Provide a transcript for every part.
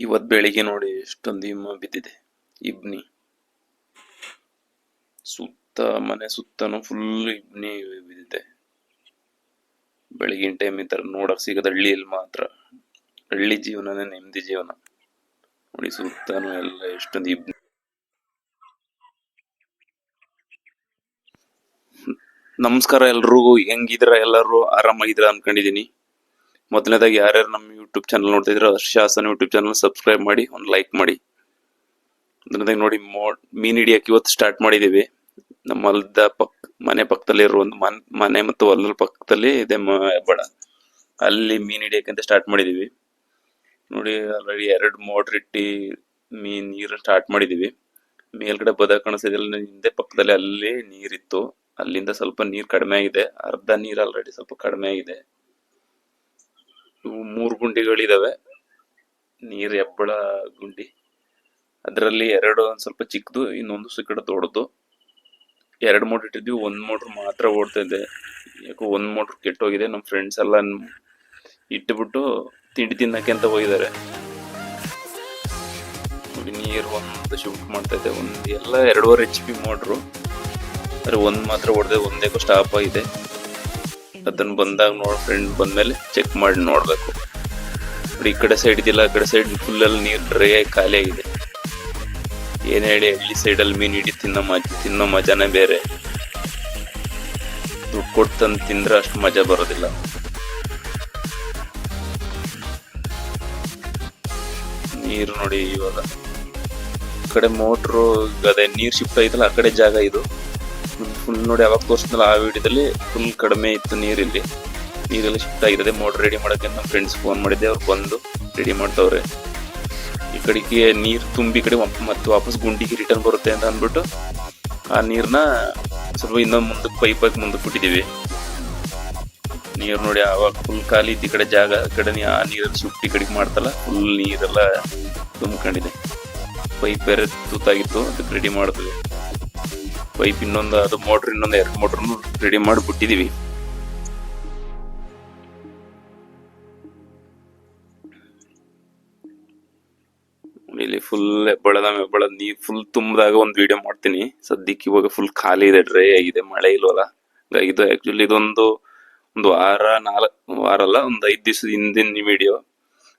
ಇವತ್ ಬೆಳಿಗ್ಗೆ ನೋಡಿ ಎಷ್ಟೊಂದು ಹಿಮ ಬಿದ್ದಿದೆ. ಇಬ್ನಿ. ಸುತ್ತ, ಮನೆ ಸುತ್ತನೂ ಫುಲ್ ಇಬ್ನಿ ಬಿದ್ದಿದೆ. ಬೆಳಗಿನ ಟೈಮ್ ಈ ಥರ ನೋಡಕ್ ಸಿಗದ ಹಳ್ಳಿಯಲ್ಲಿ ಮಾತ್ರ. ಹಳ್ಳಿ ಜೀವನನೇ ನೆಮ್ಮದಿ ಜೀವನ. ನೋಡಿ ಸುತ್ತನೂ ಎಲ್ಲ ಎಷ್ಟೊಂದು ಇಬ್ನಿ. ನಮಸ್ಕಾರ ಎಲ್ರಿಗೂ. ಹೆಂಗಿದ್ರ ಎಲ್ಲರೂ? ಆರಾಮಾಗಿದ್ರ ಅನ್ಕೊಂಡಿದೀನಿ. ಮೊದಲನೇದಾಗಿ ಯಾರ್ಯಾರು ನಮ್ಮ ಯೂಟ್ಯೂಬ್ ಚಾನಲ್ ನೋಡ್ತಾ ಇದ್ರೆ ಹಾಸನ್ ಯೂಟ್ಯೂಬ್ ಚಾನಲ್ ಸಬ್ಸ್ಕ್ರೈಬ್ ಮಾಡಿ, ಒಂದು ಲೈಕ್ ಮಾಡಿ. ಅದ್ರದಾಗ ನೋಡಿ ಮೋ ಮೀನ್ ಇವತ್ತು ಸ್ಟಾರ್ಟ್ ಮಾಡಿದೀವಿ ನಮ್ಮ ಹೊಲದ ಪಕ್, ಮನೆ ಪಕ್ಕದಲ್ಲಿ ಇರುವ ಒಂದು ಮನ್, ಮನೆ ಮತ್ತು ಹೊಲದ ಪಕ್ಕದಲ್ಲಿ ಇದೆ ಬಡ ಅಲ್ಲಿ ಮೀನ್ ಹಿಡಿಯಕ್ಕೆ ಅಂತ ಸ್ಟಾರ್ಟ್ ಮಾಡಿದೀವಿ ನೋಡಿ ಆಲ್ರೆಡಿ ಎರಡು ಮೋಟ್ರ್ ಇಟ್ಟು ಮೀನ್ ನೀರು ಸ್ಟಾರ್ಟ್ ಮಾಡಿದೀವಿ ಮೇಲ್ಗಡೆ ಬದ ಕಾಣಿಸ್ತಿದೆಲ್ಲ ಹಿಂದೆ ಪಕ್ಕದಲ್ಲಿ ಅಲ್ಲಿ ನೀರಿತ್ತು. ಅಲ್ಲಿಂದ ಸ್ವಲ್ಪ ನೀರು ಕಡಿಮೆ ಆಗಿದೆ. ಅರ್ಧ ನೀರು ಆಲ್ರೆಡಿ ಸ್ವಲ್ಪ ಕಡಿಮೆ ಆಗಿದೆ. ಇವು ಮೂರು ಗುಂಡಿಗಳಿದಾವೆ. ನೀರು ಹೆಬ್ಬಳ ಗುಂಡಿ. ಅದರಲ್ಲಿ ಎರಡು ಒಂದು ಸ್ವಲ್ಪ ಚಿಕ್ಕದು ಇನ್ನೊಂದು ಸಿಕ್ಕಡ ದೊಡ್ಡದು. ಎರಡು ಮೋಟ್ರ್ ಇಟ್ಟಿದ್ವಿ, ಒಂದು ಮೋಟ್ರ್ ಮಾತ್ರ ಓಡ್ತಾ ಇದೆ. ಯಾಕೋ ಒಂದು ಮೋಟ್ರ್ ಕೆಟ್ಟೋಗಿದೆ ನಮ್ಮ ಫ್ರೆಂಡ್ಸ್ ಎಲ್ಲ ಇಟ್ಟುಬಿಟ್ಟು ತಿಂಡಿ ತಿನ್ನಕ್ಕೆ ಅಂತ ಹೋಗಿದ್ದಾರೆ. ನೀರು ಒಂದು ಶಿಫ್ಟ್ ಮಾಡ್ತಾ ಇದೆ. ಒಂದು ಎಲ್ಲ ಎರಡೂವರೆ ಎಚ್ ಪಿ ಮೋಟ್ರು. ಆದರೆ ಒಂದು ಮಾತ್ರ ಹೊಡೆದೆ ಒಂದೇಕೋ ಸ್ಟಾಪ್ ಆಗಿದೆ. ಅದನ್ನ ಬಂದಾಗ ನೋಡ್ ಫ್ರೆಂಡ್ ಬಂದ್ಮೇಲೆ ಚೆಕ್ ಮಾಡಿ ನೋಡ್ಬೇಕು. ನೋಡಿ ಈ ಕಡೆ ಸೈಡ್ ಇದಿಲ್ಲ ಆ ಕಡೆ ಸೈಡ್ ಫುಲ್ ಅಲ್ಲಿ ನೀರ್ ಡ್ರೈ ಆಗಿ ಖಾಲಿ ಆಗಿದೆ. ಏನ್ ಹೇಳಿ, ಹಳ್ಳಿ ಸೈಡ್ ಅಲ್ಲಿ ಮೀನ್ ಹಿಡಿ ತಿನ್ನೋ ಮಜ ತಿನ್ನೋ ಮಜಾನೇ ಬೇರೆ. ದುಡ್ಡು ಕೊಟ್ಟು ತಂದು ತಿಂದ್ರೆ ಅಷ್ಟು ಮಜಾ ಬರೋದಿಲ್ಲ. ನೀರು ನೋಡಿ ಇವಾಗ. ಕಡೆ ಮೋಟ್ರು ಅದೇ ನೀರು ಶಿಫ್ಟ್ ಆಯ್ತಲ್ಲ ಆ ಕಡೆ ಜಾಗ ಇದು. ಫುಲ್ ನೋಡಿ ಅವಾಗ ತೋರಿಸಿದ್ನಲ್ಲ ಆ ವಿಡಿಯೋದಲ್ಲಿ ಫುಲ್ ಕಡಿಮೆ ಇತ್ತು ನೀರಿಲ್ಲಿ. ನೀರೆಲ್ಲ ಶಿಫ್ಟ್ ಆಗಿರೋದೆ ಮೋಟ್ರ್ ರೆಡಿ ಮಾಡಕ್ಕೆ ನಮ್ಮ ಫ್ರೆಂಡ್ಸ್ ಫೋನ್ ಮಾಡಿದ್ದೆ, ಅವ್ರು ಬಂದು ರೆಡಿ ಮಾಡ್ತವ್ರೆ. ಈ ಕಡೆಗೆ ನೀರು ತುಂಬಿ ಕಡೆ ಮತ್ತೆ ವಾಪಸ್ ಗುಂಡಿಗೆ ರಿಟರ್ನ್ ಬರುತ್ತೆ ಅಂತ ಅಂದ್ಬಿಟ್ಟು ಆ ನೀರನ್ನ ಸ್ವಲ್ಪ ಇನ್ನೊಂದು ಮುಂದಕ್ಕೆ ಪೈಪಾಗಿ ಮುಂದಕ್ಕೆ ಬಿಟ್ಟಿದ್ದೀವಿ ನೀರು ನೋಡಿ ಅವಾಗ ಫುಲ್ ಖಾಲಿ ಈ ಕಡೆ ಜಾಗ ಕಡೆ ಆ ನೀರಲ್ಲಿ ಶಿಫ್ಟ್ ಈ ಕಡೆಗೆ ಮಾಡ್ತಲ್ಲ ಫುಲ್ ನೀರೆಲ್ಲ ತುಂಬ್ಕೊಂಡಿದೆ. ಪೈಪ್ ಬೇರೆ ತೂತಾಗಿತ್ತು, ಅದಕ್ಕೆ ರೆಡಿ ಮಾಡಿದ್ವಿ. ಪೈಪ್ ಇನ್ನೊಂದು, ಅದು ಮೋಟ್ರ್ ಇನ್ನೊಂದು, ಎರಡು ಮೋಟ್ರನ್ನು ರೆಡಿ ಮಾಡಿ ಬಿಟ್ಟಿದೀವಿ ಇಲ್ಲಿ ಫುಲ್ ಹೆಬ್ಬಳದ ಹೆಬ್ಬಳದ ನೀರ್ ಫುಲ್ ತುಂಬಿದಾಗ ಒಂದು ವಿಡಿಯೋ ಮಾಡ್ತೀನಿ. ಸದ್ಯಕ್ಕೆ ಇವಾಗ ಫುಲ್ ಖಾಲಿ ಇದೆ ಡ್ರೈ ಆಗಿದೆ, ಮಳೆ ಇಲ್ವಲ್ಲ? ಇದು ಆಕ್ಚುಲಿ ಇದೊಂದು, ಒಂದು ವಾರ ನಾಲ್ಕು ವಾರ ಅಲ್ಲ, ಒಂದು ಐದು ದಿವಸದ ಹಿಂದಿನ ವಿಡಿಯೋ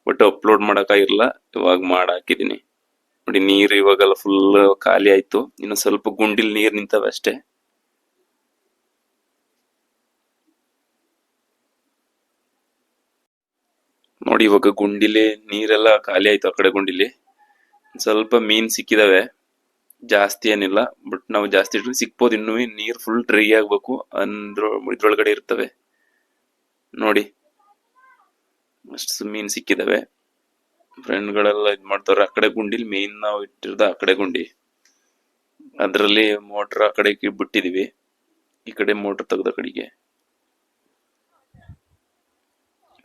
ಬಟ್ ಅಪ್ಲೋಡ್ ಮಾಡೋಕ್ಕಾಗಿರಲ್ಲ ಇವಾಗ ಮಾಡಿ ಹಾಕಿದ್ದೀನಿ ನೋಡಿ, ನೀರು ಇವಾಗೆಲ್ಲ ಫುಲ್ ಖಾಲಿ ಆಯ್ತು. ಇನ್ನು ಸ್ವಲ್ಪ ಗುಂಡಿಲ್ ನೀರ್ ನಿಂತವೆ ಅಷ್ಟೇ. ನೋಡಿ, ಇವಾಗ ಗುಂಡಿಲಿ ನೀರೆಲ್ಲ ಖಾಲಿ ಆಯ್ತು ಆ ಕಡೆ ಗುಂಡಿಲಿ. ಸ್ವಲ್ಪ ಮೀನ್ ಸಿಕ್ಕಿದಾವೆ. ಜಾಸ್ತಿ ಏನಿಲ್ಲ ಬಟ್ ನಾವು ಜಾಸ್ತಿ ಸಿಕ್ಬೋದು. ಇನ್ನು ನೀರ್ ಫುಲ್ ಡ್ರೈ ಆಗ್ಬೇಕು. ಅಂದ್ರ, ಇದ್ರೊಳಗಡೆ ಇರ್ತವೆ. ನೋಡಿ, ಅಷ್ಟು ಮೀನ್ ಸಿಕ್ಕಿದಾವೆ. ಫ್ರೆಂಡ್ಗಳೆಲ್ಲ ಇದ್ ಮಾಡ್ತಾರೆ ಆ ಕಡೆ ಗುಂಡಿಲಿ ಮೇನ್ ನಾವು ಇಟ್ಟಿರೋದು ಆ ಕಡೆ ಗುಂಡಿ. ಅದರಲ್ಲಿ ಮೋಟ್ರ್ ಆ ಕಡೆ ಬಿಟ್ಟಿದೀವಿ. ಈ ಕಡೆ ಮೋಟ್ರ್ ತೆಗ್ದ ಕಡೆಗೆ.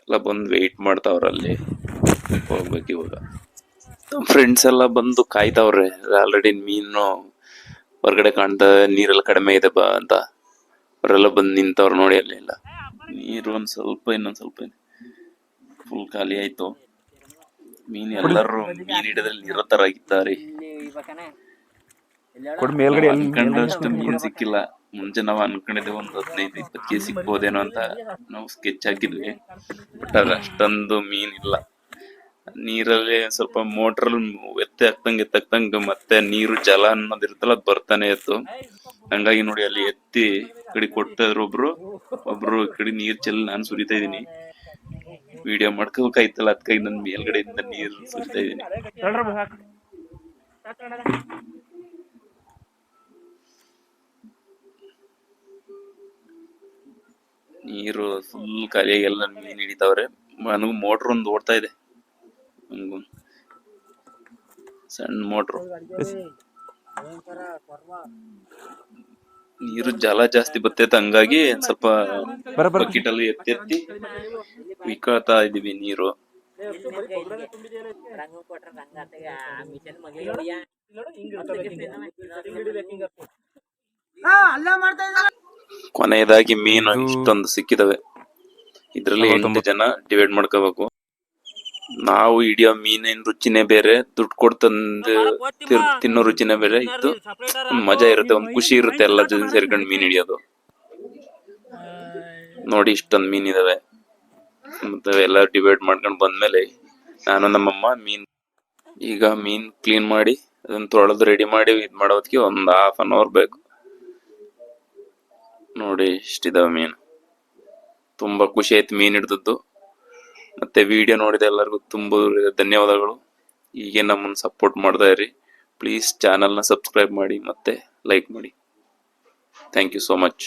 ಎಲ್ಲ ಬಂದು ವೆಯ್ಟ್ ಮಾಡ್ತಾವ್ರ ಅಲ್ಲಿ. ಹೋಗ್ಬೇಕು ಇವಾಗ. ಫ್ರೆಂಡ್ಸ್ ಎಲ್ಲ ಬಂದು ಕಾಯ್ತಾವ್ರೆ. ಆಲ್ರೆಡಿ ಮೀನು ಹೊರಗಡೆ ಕಾಣ್ತಾ ನೀರೆಲ್ಲ ಕಡಿಮೆ ಇದೆ ಬಾ ಅಂತ. ಅವರೆಲ್ಲ ಬಂದು ನಿಂತವ್ರು ನೋಡಿ ಅಲ್ಲಿ ಎಲ್ಲ. ನೀರು ಒಂದ್ ಸ್ವಲ್ಪ ಇನ್ನೊಂದ್ ಸ್ವಲ್ಪ ಫುಲ್ ಖಾಲಿ ಆಯ್ತು. ಮೀನ್ ಎಲ್ಲರೂ ಮೀನ್ ಹಿಡಿದ್ರಲ್ಲಿ ನಿರತರಾಗಿದ್ದಾರೆ. ಕೊಡ್ ಮೇಲ್ಗಡೆ ಎಲ್ಲಿ ಅನ್ಕೊಂಡಷ್ಟು ಮೀನ್ ಸಿಕ್ಕಿಲ್ಲ. ಮುಂಚೆ ನಾವು ಅನ್ಕೊಂಡಿದ್ದೆ ಒಂದ್ ಹದಿನೈದು ಇಪ್ಪತ್ತು ಕೆ ಸಿಕ್ಬೋದೇನೋ ಅಂತ. ನಾವು ಸ್ಕೆಚ್ ಹಾಕಿದ್ವಿ. ಬಟ್ ಅದ್ರ ಅಷ್ಟೊಂದು ಮೀನ್ ಇಲ್ಲ. ನೀರಲ್ಲಿ ಸ್ವಲ್ಪ ಮೋಟರ್ ಎತ್ತೆ ಹಾಕ್ದಂಗೆ ಎತ್ತಕ್ದಂಗೆ ಮತ್ತೆ ನೀರು ಜಲ ಅನ್ನೋದಿರ್ತಲ್ಲ ಇರುತ್ತಲ್ಲ ಅದ್ ಬರ್ತಾನೆ ಇತ್ತು. ಹಂಗಾಗಿ ನೋಡಿ ಅಲ್ಲಿ ಎತ್ತಿ ಕಡೆ ಕೊಡ್ತಾ ಇದ್ರು ಒಬ್ರು. ಒಬ್ರು ಈ ಕಡೆ ನೀರ್ ಚೆಲ್ಲಿ ನಾನು ಸುರಿತಾ ಇದೀನಿ ವಿಡಿಯೋ ಮಾಡ್ಕೋಬೇಕಾಯ್ತಲ್ಲ ಅದಕ್ಕಾಗಿ ನನ್ ಮೇಲ್ಗಡೆಯಿಂದ ನೀರು ಸುರಿತಾ ಇದೀನಿ ನೀರು ಫುಲ್ ಖಾಲಿಯಾಗಿ ಎಲ್ಲ ಮೀನ್ ಹಿಡಿತಾವ್ರೆ ನನಗೂ ಮೋಟ್ರ್ ಒಂದು ಓಡ್ತಾ ಇದೆ ಸಣ್ಣ ಮೋಟ್ರು ನೀರು ಜಲ ಜಾಸ್ತಿ ಬರ್ತೈತೆ ಹಂಗಾಗಿ ಸ್ವಲ್ಪ ಬರ ಬರ. ಬಕೆಟ್ ಅಲ್ಲಿ ಎತ್ತಿ ಎತ್ತಿ ಇಕ್ಕೊಳ್ತಾ ಇದೀವಿ ನೀರು. ಕೊನೆಯದಾಗಿ ಮೀನು ಇಷ್ಟೊಂದು ಸಿಕ್ಕಿದವೆ. ಇದ್ರಲ್ಲಿ ಎಂಟು ಜನ ಡಿವೈಡ್ ಮಾಡ್ಕೋಬೇಕು. ನಾವು ಹಿಡಿಯೋ ಮೀನಿನ ರುಚಿನೇ ಬೇರೆ ದುಡ್ಡು ಕೊಟ್ಟು ತಂದು ತಿರ್- ತಿನ್ನೋ ರುಚಿನೇ ಬೇರೆ. ಇತ್ತು ಒಂದ್ ಮಜಾ ಇರುತ್ತೆ ಒಂದ್ ಖುಷಿ ಇರುತ್ತೆ ಎಲ್ಲ ಜೊತೆ ಸೇರ್ಕೊಂಡು ಮೀನ್ ಹಿಡಿಯೋದು. ನೋಡಿ ಇಷ್ಟೊಂದ್ ಮೀನ್ ಇದಾವೆ. ಮತ್ತೆ ಎಲ್ಲ ಡಿವೈಡ್ ಮಾಡ್ಕೊಂಡು ಬಂದ್ಮೇಲೆ ನಾನು ನಮ್ಮಮ್ಮ ಮೀನ್ ಈಗ ಮೀನ್ ಕ್ಲೀನ್ ಮಾಡಿ ಅದನ್ನ ತೊಳೆದು ರೆಡಿ ಮಾಡಿ ಇದ್ ಮಾಡೋದಕ್ಕೆ ಒಂದ್ ಹಾಫ್ ಅನ್ ಅವರ್ ಬೇಕು. ನೋಡಿ ಇಷ್ಟಿದಾವೆ ಮೀನ್. ತುಂಬಾ ಖುಷಿ ಆಯ್ತು ಮೀನ್ ಹಿಡ್ದದ್ದು. ಮತ್ತೆ ವಿಡಿಯೋ ನೋಡಿದ ಎಲ್ಲರಿಗೂ ತುಂಬ ಧನ್ಯವಾದಗಳು. ಹೀಗೆ ನಮ್ಮನ್ನು ಸಪೋರ್ಟ್ ಮಾಡ್ತಾ ಇರಿ. ಪ್ಲೀಸ್ ಚಾನಲ್ನ ಸಬ್ಸ್ಕ್ರೈಬ್ ಮಾಡಿ ಮತ್ತೆ ಲೈಕ್ ಮಾಡಿ. Thank you so much